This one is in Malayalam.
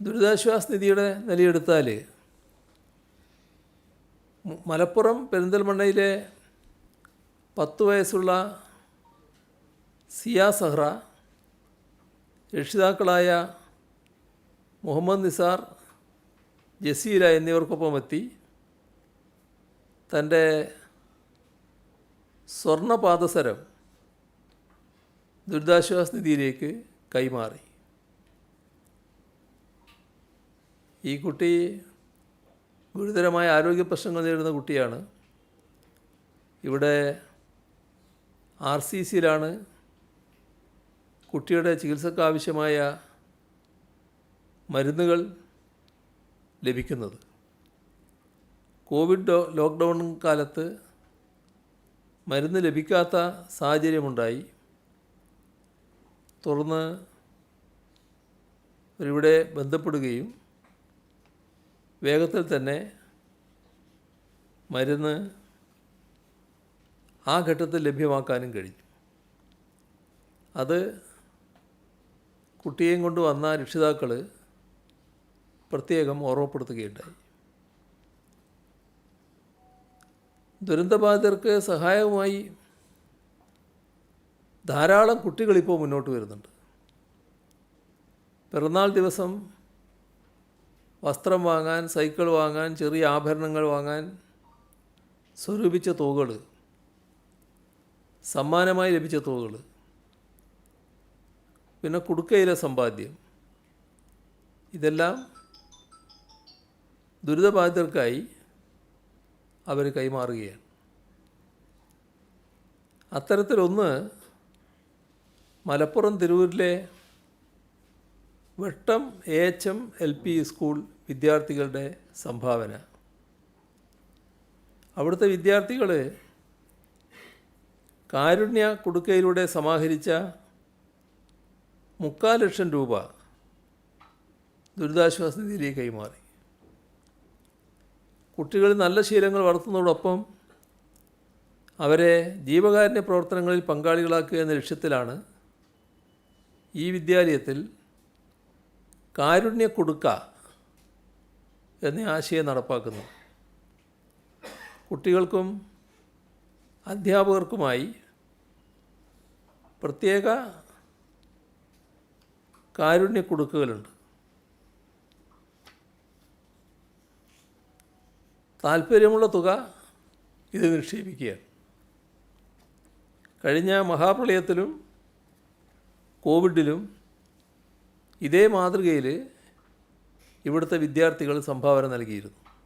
ദുരിതാശ്വാസ നിധിയുടെ നിലയെടുത്താൽ മലപ്പുറം പെരിന്തൽമണ്ണയിലെ പത്ത് വയസ്സുള്ള സിയ സഹ്റ രക്ഷിതാക്കളായ മുഹമ്മദ് നിസാർ ജസീല എന്നിവർക്കൊപ്പം എത്തി തന്റെ സ്വർണപാദസരം ദുരിതാശ്വാസ നിധിയിലേക്ക് കൈമാറി. ഈ കുട്ടി ഗുരുതരമായ ആരോഗ്യ പ്രശ്നങ്ങൾ നേരിടുന്ന കുട്ടിയാണ്. ഇവിടെ ആർ സി സിയിലാണ് കുട്ടിയുടെ ചികിത്സക്ക് ആവശ്യമായ മരുന്നുകൾ ലഭിക്കുന്നത്. കോവിഡ് ലോക്ക്ഡൗൺ കാലത്ത് മരുന്ന് ലഭിക്കാത്ത സാഹചര്യമുണ്ടായി. തുടർന്ന് ഇവിടെ ബന്ധപ്പെടുകയും വേഗത്തിൽ തന്നെ മരുന്ന് ആ ഘട്ടത്തിൽ ലഭ്യമാക്കാനും കഴിഞ്ഞു. അത് കുട്ടിയെയും കൊണ്ട് വന്ന രക്ഷിതാക്കൾ പ്രത്യേകം ഓർമ്മപ്പെടുത്തുകയുണ്ടായി. ദുരന്തബാധിതർക്ക് സഹായവുമായി ധാരാളം കുട്ടികളിപ്പോൾ മുന്നോട്ട് വരുന്നുണ്ട്. പിറന്നാൾ ദിവസം വസ്ത്രം വാങ്ങാൻ സൈക്കിൾ വാങ്ങാൻ ചെറിയ ആഭരണങ്ങൾ വാങ്ങാൻ സ്വരൂപിച്ച തുകകൾ സമ്മാനമായി ലഭിച്ച തുകകൾ പിന്നെ കുടുക്കയിലെ സമ്പാദ്യം. ഇതെല്ലാം ദുരിതബാധിതർക്കായി അവർ കൈമാറുകയാണ്. അത്തരത്തിലൊന്ന് മലപ്പുറം തിരൂരിലെ Vettam H M L P school വിദ്യാർത്ഥികളുടെ സംഭാവന. അവിടുത്തെ വിദ്യാർത്ഥികൾ കാരുണ്യ കുടുക്കയിലൂടെ സമാഹരിച്ച മുക്കാൽ ലക്ഷം രൂപ ദുരിതാശ്വാസ നിധിയിലേക്ക് കൈമാറി. കുട്ടികൾ നല്ല ശീലങ്ങൾ വളർത്തുന്നതോടൊപ്പം അവരെ ജീവകാരുണ്യ പ്രവർത്തനങ്ങളിൽ പങ്കാളികളാക്കുക എന്ന ലക്ഷ്യത്തിലാണ് ഈ വിദ്യാലയത്തിൽ കാരുണ്യ കൊടുക്ക എന്ന ആശയം നടപ്പാക്കുന്നു. കുട്ടികൾക്കും അധ്യാപകർക്കുമായി പ്രത്യേക കാരുണ്യ കൊടുക്കുകളുണ്ട് താല്പര്യമുള്ള തുക ഇത് നിക്ഷേപിക്കുകയാണ്. കഴിഞ്ഞ മഹാപ്രളയത്തിലും കോവിഡിലും ഇതേ മാതൃകയിൽ ഇവിടുത്തെ വിദ്യാർത്ഥികൾ സംഭാവന നൽകിയിരുന്നു.